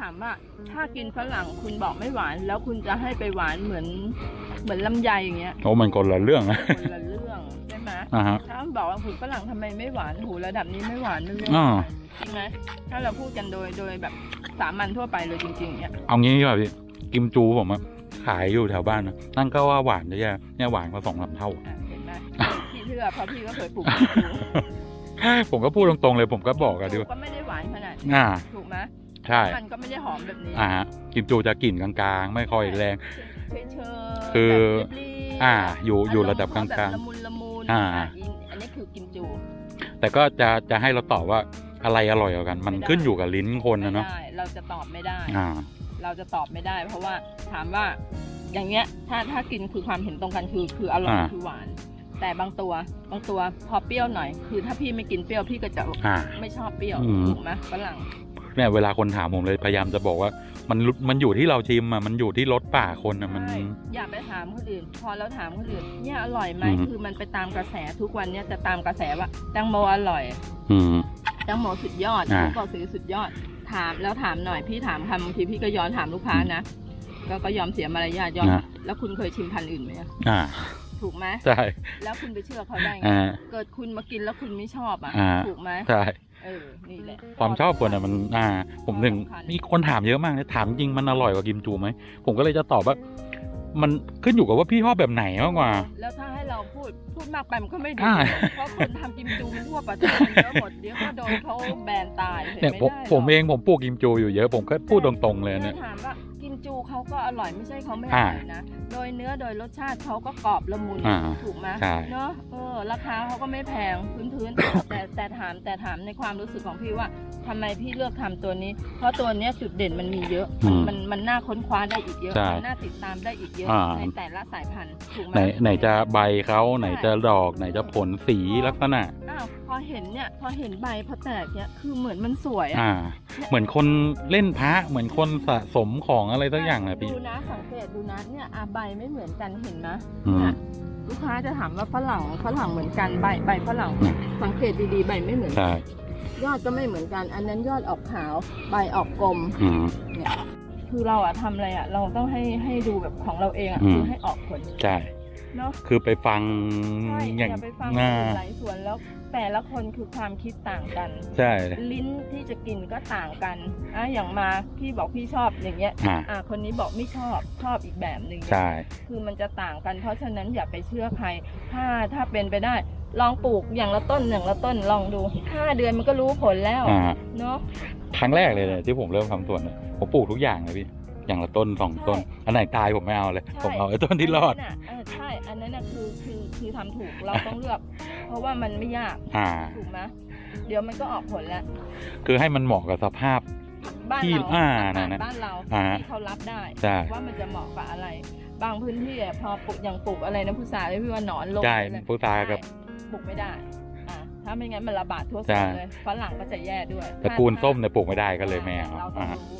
ถามว่าถ้ากินฝรั่งคุณบอกไม่หวาน แล้วคุณจะให้ไปหวานเหมือน เหมือนลำไยอย่างเงี้ยโอ้มันคนละเรื่องนะ คนละเรื่องใช่ไหมอ่าฮะ ถ้าบอกว่าหูฝรั่งทำไมไม่หวานหูระดับนี้ไม่หวานไม่เรื่องอ่าจริงไหมถ้าเราพูดกันโดยโดยแบบสามัญทั่วไปเลยจริงๆเนี่ยเอางี้ดีกว่าพี่กิมจูผมอะขายอยู่แถวบ้านนะนั่นก็ว่าหวานจะแย่เนี่ยหวานกว่าสองสามเท่า อะเห็นไหมพี่เชื่อเพราะพี่ก็เคยปลูกผมก็พูดตรงๆเลยผมก็บอกอะดิปลูว่าก็ไม่ได้หวานขนาดนี้อ่า ถูกไหม ใช่ มันก็ไม่ได้หอมแบบนี้อ่าฮะกิมจูจะกลิ่นกลางๆ ไม่ค่อยแรง เฉยๆคือแบบเรียบๆอ่าอยู่อยู่ระดับกอลารมณ์เขแบบงละมุนละมุนอ่าะอินอันนี้คือกิมจูๆแต่ก็จะจะให้เราตอบว่าอะไรอร่อยกว่ากัน มันไม่ได้ขึ้นอยู่กับลิ้นคนนะเนาะไม่ได้เราจะตอบไม่ได้ อ่า เราจะตอบไม่ได้ เพราะว่าถามว่าอย่างเงี้ยถ้าถ้ากินคือความเห็นตรงกันคือคืออร่อยอ่า คือหวาน แต่บางตัวบางตัวพอเปรี้ยวหน่อย คือถ้าพี่ไม่กินเปรี้ยวพี่ก็จะอ่า ไม่ชอบเปรี้ยวอืม ถูกไหมฝรั่ง เนี่ยเวลาคนถามผมเลยพยายามจะบอกว่ามันรู้มันอยู่ที่เราชิมอะมันอยู่ที่รสป่ากคนอะมัน ใช่อย่าไปถามคนอื่น พอเราถามคนอื่นเนี่ยอร่อยไหมอืม คือมันไปตามกระแสทุกวันเนี่ยจะตามกระแสว่าแตงโมอร่อยอืม แตงโมสุดยอดอ่า พี่ก็ซื้อสุดยอด ถามแล้วถามหน่อยพี่ถามคำบางทีพี่ก็ย้อนถามลูกค้านะก็ก็ยอมเสียมารยาทยอมนะแล้วคุณเคยชิมพันธุ์อื่นไหมอะอ่า ถูกไหมใช่แล้วคุณไปเชื่อเขาได้ไงอ่า เกิดคุณมากินแล้วคุณไม่ชอบอะอ่า ถูกไหมใช่เออนี่แหละ ความชอบคนอะมันอ่า ผมถึงสำคัญ มีคนถามเยอะมากเลยถามจริงมันอร่อยกว่ากิมจูไหมผมก็เลยจะตอบว่า มันขึ้นอยู่กับว่าพี่ชอบแบบไหนมากกว่า แล้วถ้าให้เราพูดพูดมากไปมันก็ไม่ดีอ่า เพราะคนทำกิมจูมันทั่วประเทศมันเยอะหมดเดี๋ยวก็โดนเขาแบนตายเห็นเนี่ยไม่ผมได้หรอกผมเองผมปลูกกิมจูอยู่เยอะผมก็พูดตรงๆเลยเนี่ยถ้าถามว่ากิมจูเขา ก็อร่อยไม่ใช่เขาไม่ออ่าร่อยนะ โดยเนื้อโดยรสชาติเขาก็กรอบละมุนอ่าถูกไหมใช่เนาะเออราคาเขาก็ไม่แพงพื้นๆแต่แต่ถามแต่ถามในความรู้สึกของพี่ว่าทำไมพี่เลือกทำตัวนี้ เพราะตัวเนี้ยจุดเด่นมันมีเยอะมันมันมันน่าค้นคว้าได้อีกเยอะใช่มันน่าติดตามได้อีกเยอะอ่าในแต่ละสายพันธุ์ถูกไหมไหนไหนจะใบเขาไหนจะดอกไหนจะผลสีลักษณะอ้าวพอ เห็นเนี่ยพอเห็นใบพอแตกเนี่ยคือเหมือนมันสวยอะอ่า เหมือนคนเล่นพระเหมือนคนสะสมของอะไรสักอย่างนะพี่ดูนะสังเกตดูนะเนี่ยอะใบไม่เหมือนกันเห็นไหมอืมเนี่ยลูกค้าจะถามว่าฝรั่งฝรั่งเหมือนกันใบใบฝรั่งอืมสังเกตดีๆใบไม่เหมือนกันใช่ยอดก็ไม่เหมือนกัน อันนั้นยอดออกขาวใบออกกลมอืมเนี่ยคือเราอะทำอะไรอะเราต้องให้ให้ดูแบบของเราเองอะอืมคือให้ออกผลใช่เนาะคือไปฟังใช่ออย่างย่าไปฟังอ่าคนหลายส่วนแล้ว แต่ละคนคือความคิดต่างกัน ใช่ ลิ้นที่จะกินก็ต่างกันอะอย่างมาพี่บอกพี่ชอบอย่างเงี้ยอ่าอะคนนี้บอกไม่ชอบชอบอีกแบบหนึ่งใช่ คือมันจะต่างกัน เพราะฉะนั้นอย่าไปเชื่อใคร ถ้าถ้าเป็นไปได้ ลองปลูกอย่างละต้นอย่างละต้นลองดูห้าเดือนมันก็รู้ผลแล้วอ่าเนาะ ครั้งแรกเลยเนี่ยที่ผมเริ่มทำสวนเนี่ยผมปลูกทุกอย่างเลยพี่ อย่างละต้นสองต้นอันไหนตายผมไม่เอาเลยผมเอาไอ้ต้นที่รอด นนั้นน่ะเออใช่ อันนั้นน่ะคือคือคือทำถูกเราต้องเลือก เพราะว่ามันไม่ยากอ่า ถูกไหมเดี๋ยวมันก็ออกผลแล้วคือให้มันเหมาะกับสภาพ บ้านที่เราอ่าอากาศนั่นน่ะบ้านเราอ่าที่เขารับได้ ใช่ ว่ามันจะเหมาะกับอะไร บางพื้นที่อะพอปลูกอย่างปลูกอะไรนะพุทราที่พี่ว่าหนอนลงใช่เลยพุทรากับใช่ปลูกไม่ได้อ่าถ้าไม่งั้นมันระบาดทั่วสใช่วนเลยฝรั่งก็จะแย่ด้วยตระกูลส้มเนี่ยปลูกไม่ได้ก็เลยไม่เอาเราต้ออ่างรู้ใช่